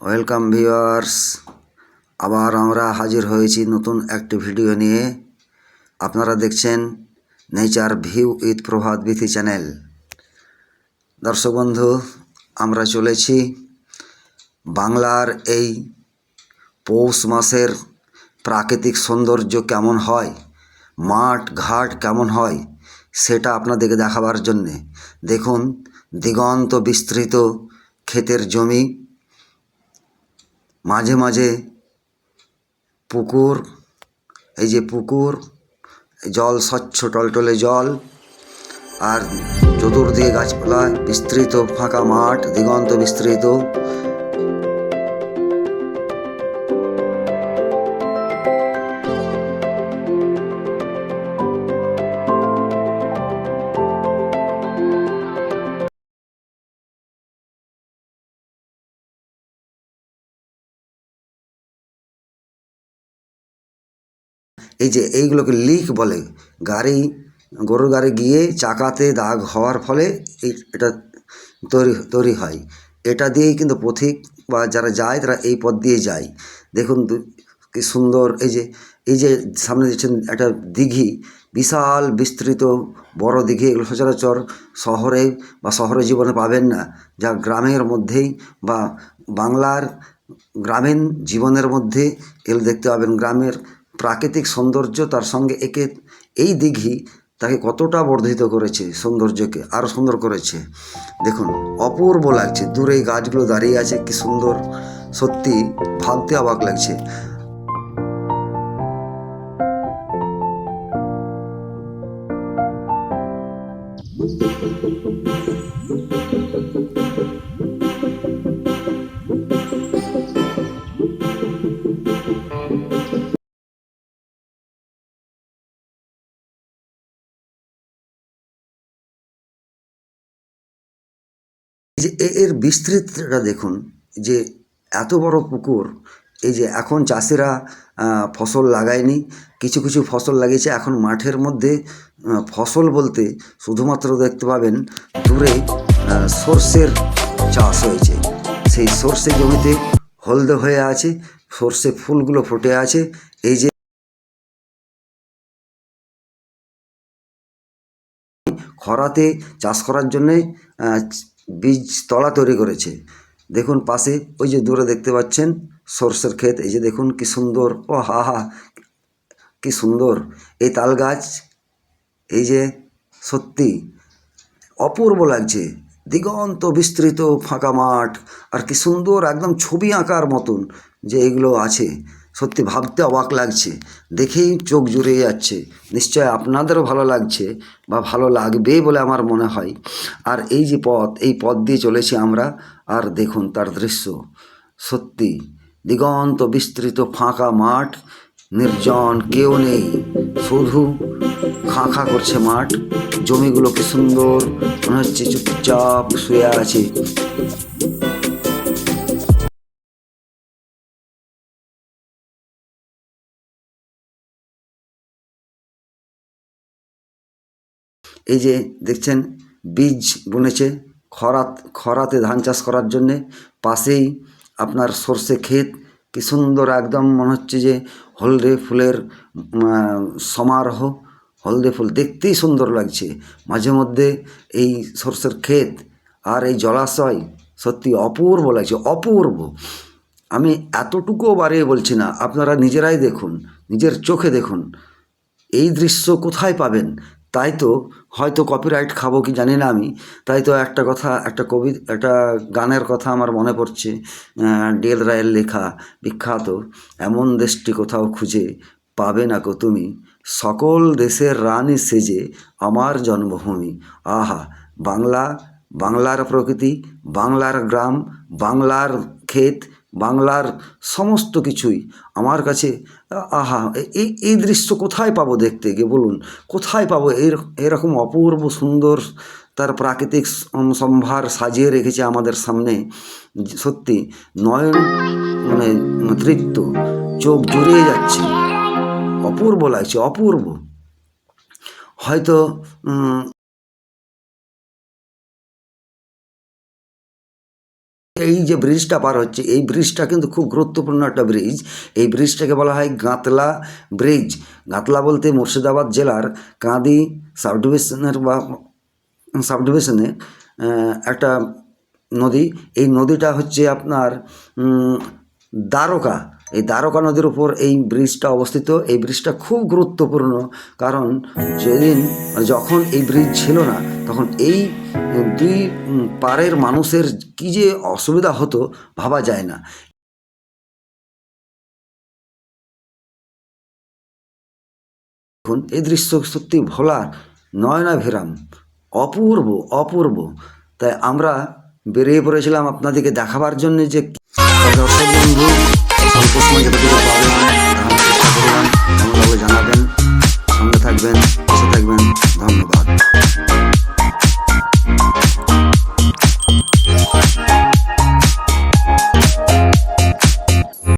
Welcome viewers আবার আমরা হাজির হয়েছি নতুন একটি ভিডিও নিয়ে। আপনারা দেখছেন nature view with Prabhat Bithi channel দর্শক বন্ধু, আমরা চলেছি বাংলার এই পৌষ মাসের প্রাকৃতিক সৌন্দর্য কেমন হয়, মাঠ ঘাট কেমন হয়, সেটা আপনাদেরকে দেখাবার জন্যে। দেখুন, দিগন্ত বিস্তৃত ক্ষেতের জমি। মাঝে মাঝে পুকুর, এই যে পুকুর, জল, স্বচ্ছ টলটলে জল, আর চতুর্দিকে গাছপালা, বিস্তৃত ফাঁকা মাঠ, দিগন্ত বিস্তৃত এই যে এইগুলোকে লিক বলে, গাড়ি, গরুর গাড়ি গিয়ে চাকাতে দাগ হওয়ার ফলে এই এটা তৈরি তৈরি হয়। এটা দিয়েই কিন্তু পথিক বা যারা যায় তারা এই পথ দিয়ে যায়। দেখুন কি সুন্দর এই যে এই যে সামনে দেখছেন একটা দিঘি, বিশাল বিস্তৃত বড় দিঘি, এগুলো সচরাচর শহরে বা শহরে জীবনে পাবেন না। যা গ্রামের মধ্যেই বা বাংলার গ্রামীণ জীবনের মধ্যে এগুলো দেখতে পাবেন। গ্রামের প্রাকৃতিক সৌন্দর্য তার সঙ্গে একে, এই দিঘি তাকে কতটা বর্ধিত করেছে সৌন্দর্যকে আরও সুন্দর করেছে। দেখুন, অপূর্ব লাগছে। দূরে গাছগুলো দাঁড়িয়ে আছে, কি সুন্দর। সত্যি ভাবতে অবাক লাগছে। যে এর বিস্তৃতটা দেখুন, যে এত বড় পুকুর, এই যে এখন চাষিরা ফসল লাগায়নি। কিছু কিছু ফসল লাগিয়েছে। এখন মাঠের মধ্যে ফসল বলতে শুধুমাত্র দেখতে পাবেন, দূরে সর্ষের চাষ হয়েছে। সেই সর্ষে জমিতে হলদে হয়ে আছে, সর্ষে ফুলগুলো ফুটে আছে। এই যে খরাতে চাষ করার জন্যে বীজ তলা তৈরি করেছে। দেখুন পাশে, ওই যে দূরে দেখতে পাচ্ছেন সর্ষের ক্ষেত। এই যে দেখুন কি সুন্দর। ও হা হা, কি সুন্দর। এই তাল গাছ, এই যে সত্যি অপূর্ব লাগছে। দিগন্ত বিস্তৃত ফাঁকা মাঠ, আর কি সুন্দর একদম ছবি আঁকার মতন যে এগুলো আছে। সত্যি ভাবতে অবাক লাগছে। দেখেই চোখ জুড়ে যাচ্ছে। নিশ্চয় আপনাদেরও ভালো লাগছে বা ভালো লাগবে বলে আমার মনে হয়। আর এই যে পথ, এই পথ দিয়ে চলেছি আমরা। আর দেখুন তার দৃশ্য। সত্যি, দিগন্ত বিস্তৃত ফাঁকা মাঠ, নির্জন কেউ নেই। শুধু খাঁ খাঁ করছে মাঠ। জমিগুলো কি সুন্দর, মনে হচ্ছে চুপচাপ শুয়ে আছে। এই যে দেখছেন, বীজ বুনেছে খরাত, খরাতে ধান চাষ করার জন্যে। পাশেই আপনার সর্ষে ক্ষেত, কি সুন্দর একদম মনে হচ্ছে যে হলদে ফুলের সমারোহ, হলদে ফুল, দেখতেই সুন্দর লাগছে। মাঝে মধ্যে এই সর্ষের ক্ষেত আর এই জলাশয় সত্যি অপূর্ব লাগছে, অপূর্ব। আমি এতটুকুও বাড়িয়ে বলছি না, আপনারা নিজেরাই দেখুন, নিজের চোখে দেখুন, এই দৃশ্য কোথায় পাবেন? তাই তো, হয়তো কপিরাইট খাব কি জানি না আমি। তাই তো একটা কথা, একটা কবি, একটা গানের কথা আমার মনে পড়ছে ডেল রায়ের লেখা, বিখ্যাত, এমন দেশটি কোথাও খুঁজে পাবে না কো তুমি। সকল দেশের রানী সেজে আমার জন্মভূমি। আহা, বাংলা, বাংলার প্রকৃতি, বাংলার গ্রাম, বাংলার ক্ষেত বাংলার সমস্ত কিছুই আমার কাছে, আহা এই এই দৃশ্য কোথায় পাবো দেখতে গিয়ে বলুন? কোথায় পাবো? এর, এরকম অপূর্ব সুন্দর তার প্রাকৃতিক সম্ভার সাজিয়ে রেখেছে আমাদের সামনে। সত্যি, নয়ন মানে তৃপ্ত, চোখ জুড়িয়ে যাচ্ছে। অপূর্ব লাগছে, অপূর্ব। হয়তো এই যে ব্রিজটা পার হচ্ছে, এই ব্রিজটা কিন্তু খুব গুরুত্বপূর্ণ একটা ব্রিজ এই ব্রিজটাকে বলা হয় গাঁতলা ব্রিজ গাঁতলা বলতে মুর্শিদাবাদ জেলার কাঁদি সাবডিভিশনের বা সাবডিভিশনে একটা নদী। এই নদীটা হচ্ছে আপনার দ্বারকা। এই দ্বারকা নদীর উপর এই ব্রিজটা অবস্থিত। এই ব্রিজটা খুব গুরুত্বপূর্ণ কারণ যেদিন যখন এই ব্রিজ ছিল না, তখন এই দুই পাড়ের মানুষের কী যে অসুবিধা হতো ভাবা যায় না। এই দৃশ্য সত্যি ভোলার নয়নাভিরাম অপূর্ব অপূর্ব। তাই আমরা বেরিয়ে পড়েছিলাম আপনাদেরকে দেখাবার জন্য যে দর্শক বন্ধু স্বল্প সময় যতটুকু পাবেন চেষ্টা করলাম কেমন লাগল জানাবেন